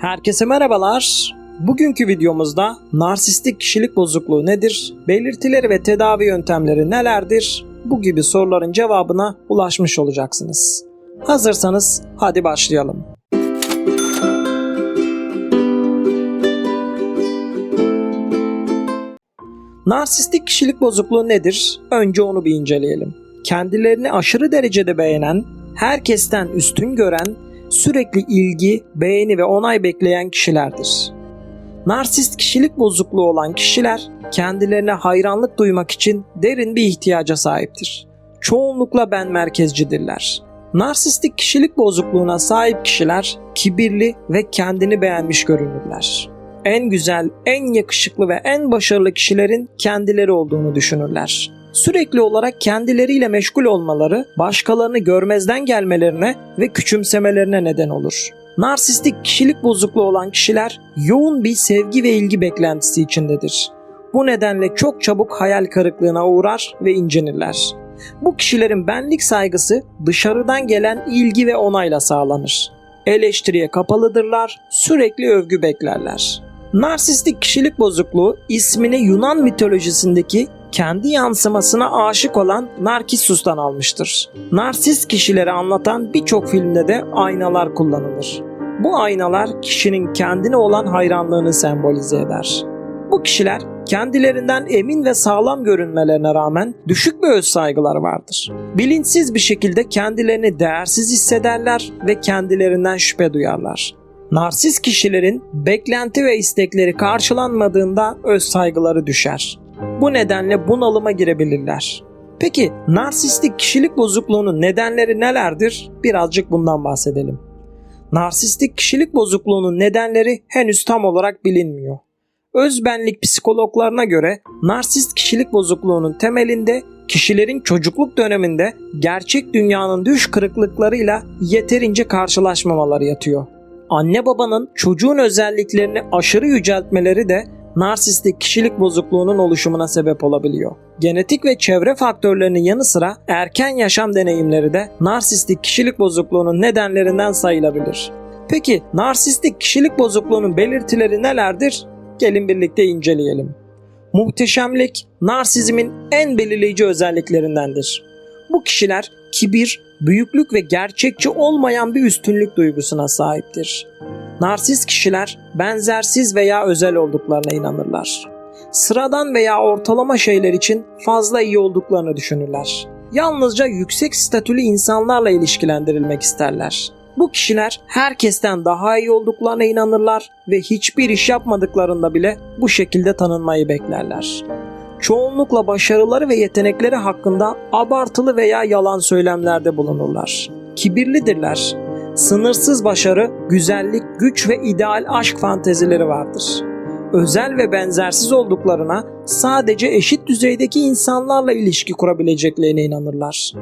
Herkese merhabalar. Bugünkü videomuzda narsistik kişilik bozukluğu nedir, belirtileri ve tedavi yöntemleri nelerdir? Bu gibi soruların cevabına ulaşmış olacaksınız. Hazırsanız hadi başlayalım. Narsistik kişilik bozukluğu nedir? Önce onu bir inceleyelim. Kendilerini aşırı derecede beğenen, herkesten üstün gören, sürekli ilgi, beğeni ve onay bekleyen kişilerdir. Narsist kişilik bozukluğu olan kişiler kendilerine hayranlık duymak için derin bir ihtiyaca sahiptir. Çoğunlukla ben merkezcidirler. Narsistik kişilik bozukluğuna sahip kişiler kibirli ve kendini beğenmiş görünürler. En güzel, en yakışıklı ve en başarılı kişilerin kendileri olduğunu düşünürler. Sürekli olarak kendileriyle meşgul olmaları başkalarını görmezden gelmelerine ve küçümsemelerine neden olur. Narsistik kişilik bozukluğu olan kişiler yoğun bir sevgi ve ilgi beklentisi içindedir. Bu nedenle çok çabuk hayal kırıklığına uğrar ve incinirler. Bu kişilerin benlik saygısı dışarıdan gelen ilgi ve onayla sağlanır. Eleştiriye kapalıdırlar, sürekli övgü beklerler. Narsistik kişilik bozukluğu ismini Yunan mitolojisindeki kendi yansımasına aşık olan Narkissus'tan almıştır. Narsist kişileri anlatan birçok filmde de aynalar kullanılır. Bu aynalar kişinin kendine olan hayranlığını sembolize eder. Bu kişiler kendilerinden emin ve sağlam görünmelerine rağmen düşük bir öz saygıları vardır. Bilinçsiz bir şekilde kendilerini değersiz hissederler ve kendilerinden şüphe duyarlar. Narsist kişilerin beklenti ve istekleri karşılanmadığında öz saygıları düşer. Bu nedenle bunalıma girebilirler. Peki narsistik kişilik bozukluğunun nedenleri nelerdir? Birazcık bundan bahsedelim. Narsistik kişilik bozukluğunun nedenleri henüz tam olarak bilinmiyor. Özbenlik psikologlarına göre narsist kişilik bozukluğunun temelinde kişilerin çocukluk döneminde gerçek dünyanın düş kırıklıklarıyla yeterince karşılaşmamaları yatıyor. Anne babanın çocuğun özelliklerini aşırı yüceltmeleri de narsistik kişilik bozukluğunun oluşumuna sebep olabiliyor. Genetik ve çevre faktörlerinin yanı sıra erken yaşam deneyimleri de narsistik kişilik bozukluğunun nedenlerinden sayılabilir. Peki narsistik kişilik bozukluğunun belirtileri nelerdir? Gelin birlikte inceleyelim. Muhteşemlik narsizmin en belirleyici özelliklerindendir. Bu kişiler kibir, büyüklük ve gerçekçi olmayan bir üstünlük duygusuna sahiptir. Narsist kişiler benzersiz veya özel olduklarına inanırlar. Sıradan veya ortalama şeyler için fazla iyi olduklarını düşünürler. Yalnızca yüksek statülü insanlarla ilişkilendirilmek isterler. Bu kişiler herkesten daha iyi olduklarına inanırlar ve hiçbir iş yapmadıklarında bile bu şekilde tanınmayı beklerler. Çoğunlukla başarıları ve yetenekleri hakkında abartılı veya yalan söylemlerde bulunurlar. Kibirlidirler sınırsız başarı, güzellik, güç ve ideal aşk fantezileri vardır. Özel ve benzersiz olduklarına sadece eşit düzeydeki insanlarla ilişki kurabileceklerine inanırlar.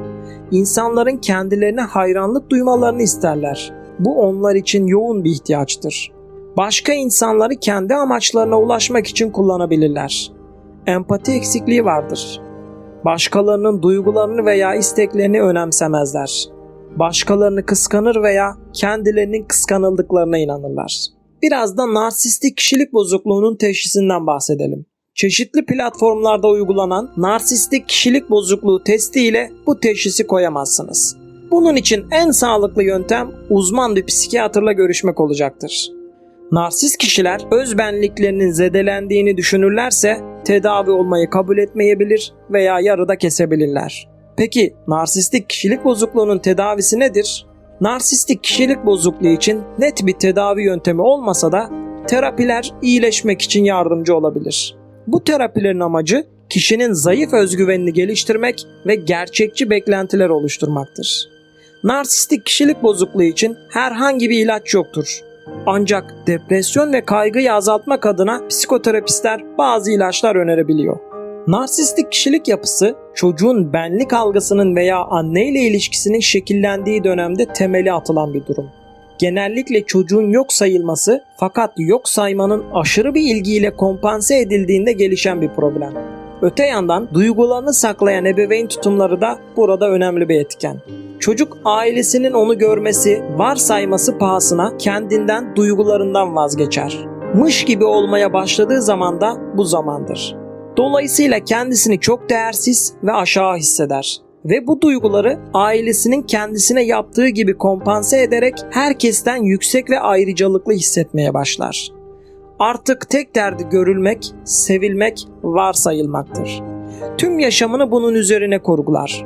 İnsanların kendilerine hayranlık duymalarını isterler. Bu onlar için yoğun bir ihtiyaçtır. Başka insanları kendi amaçlarına ulaşmak için kullanabilirler. Empati eksikliği vardır. Başkalarının duygularını veya isteklerini önemsemezler başkalarını kıskanır veya kendilerinin kıskanıldıklarına inanırlar. Biraz da narsistik kişilik bozukluğunun teşhisinden bahsedelim. Çeşitli platformlarda uygulanan narsistik kişilik bozukluğu testi ile bu teşhisi koyamazsınız. Bunun için en sağlıklı yöntem uzman bir psikiyatrla görüşmek olacaktır. Narsist kişiler özbenliklerinin zedelendiğini düşünürlerse tedavi olmayı kabul etmeyebilir veya yarıda kesebilirler. Peki narsistik kişilik bozukluğunun tedavisi nedir? Narsistik kişilik bozukluğu için net bir tedavi yöntemi olmasa da terapiler iyileşmek için yardımcı olabilir. Bu terapilerin amacı kişinin zayıf özgüvenini geliştirmek ve gerçekçi beklentiler oluşturmaktır. Narsistik kişilik bozukluğu için herhangi bir ilaç yoktur. Ancak depresyon ve kaygıyı azaltmak adına psikoterapistler bazı ilaçlar önerebiliyor. Narsistik kişilik yapısı çocuğun benlik algısının veya anne ile ilişkisinin şekillendiği dönemde temeli atılan bir durum. Genellikle çocuğun yok sayılması fakat yok saymanın aşırı bir ilgiyle kompanse edildiğinde gelişen bir problem. Öte yandan duygularını saklayan ebeveyn tutumları da burada önemli bir etken. Çocuk ailesinin onu görmesi, varsayması pahasına kendinden, duygularından vazgeçer. Mış gibi olmaya başladığı zaman da bu zamandır. Dolayısıyla kendisini çok değersiz ve aşağı hisseder. Ve bu duyguları ailesinin kendisine yaptığı gibi kompanse ederek herkesten yüksek ve ayrıcalıklı hissetmeye başlar. Artık tek derdi görülmek, sevilmek, varsayılmaktır. Tüm yaşamını bunun üzerine kurgular.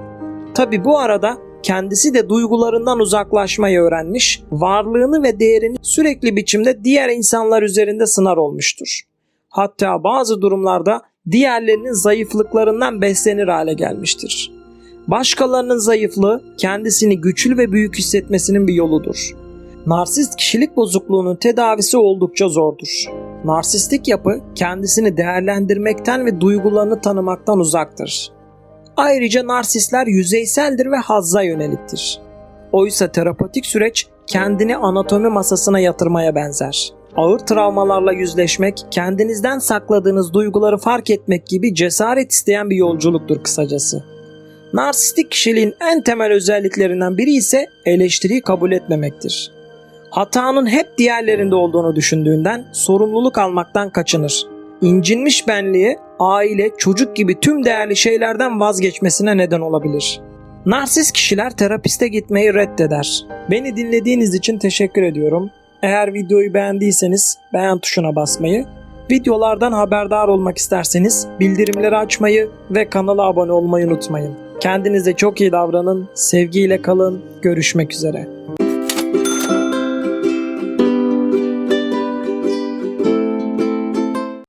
Tabi bu arada kendisi de duygularından uzaklaşmayı öğrenmiş, varlığını ve değerini sürekli biçimde diğer insanlar üzerinde sınar olmuştur. Hatta bazı durumlarda diğerlerinin zayıflıklarından beslenir hale gelmiştir. Başkalarının zayıflığı kendisini güçlü ve büyük hissetmesinin bir yoludur. Narsist kişilik bozukluğunun tedavisi oldukça zordur. Narsistik yapı kendisini değerlendirmekten ve duygularını tanımaktan uzaktır. Ayrıca narsistler yüzeyseldir ve hazza yöneliktir. Oysa terapatik süreç kendini anatomi masasına yatırmaya benzer. Ağır travmalarla yüzleşmek, kendinizden sakladığınız duyguları fark etmek gibi cesaret isteyen bir yolculuktur kısacası. Narsistik kişiliğin en temel özelliklerinden biri ise eleştiriyi kabul etmemektir. Hatanın hep diğerlerinde olduğunu düşündüğünden sorumluluk almaktan kaçınır. İncinmiş benliği aile, çocuk gibi tüm değerli şeylerden vazgeçmesine neden olabilir. Narsist kişiler terapiste gitmeyi reddeder. Beni dinlediğiniz için teşekkür ediyorum. Eğer videoyu beğendiyseniz beğen tuşuna basmayı, videolardan haberdar olmak isterseniz bildirimleri açmayı ve kanala abone olmayı unutmayın. Kendinize çok iyi davranın, sevgiyle kalın, görüşmek üzere.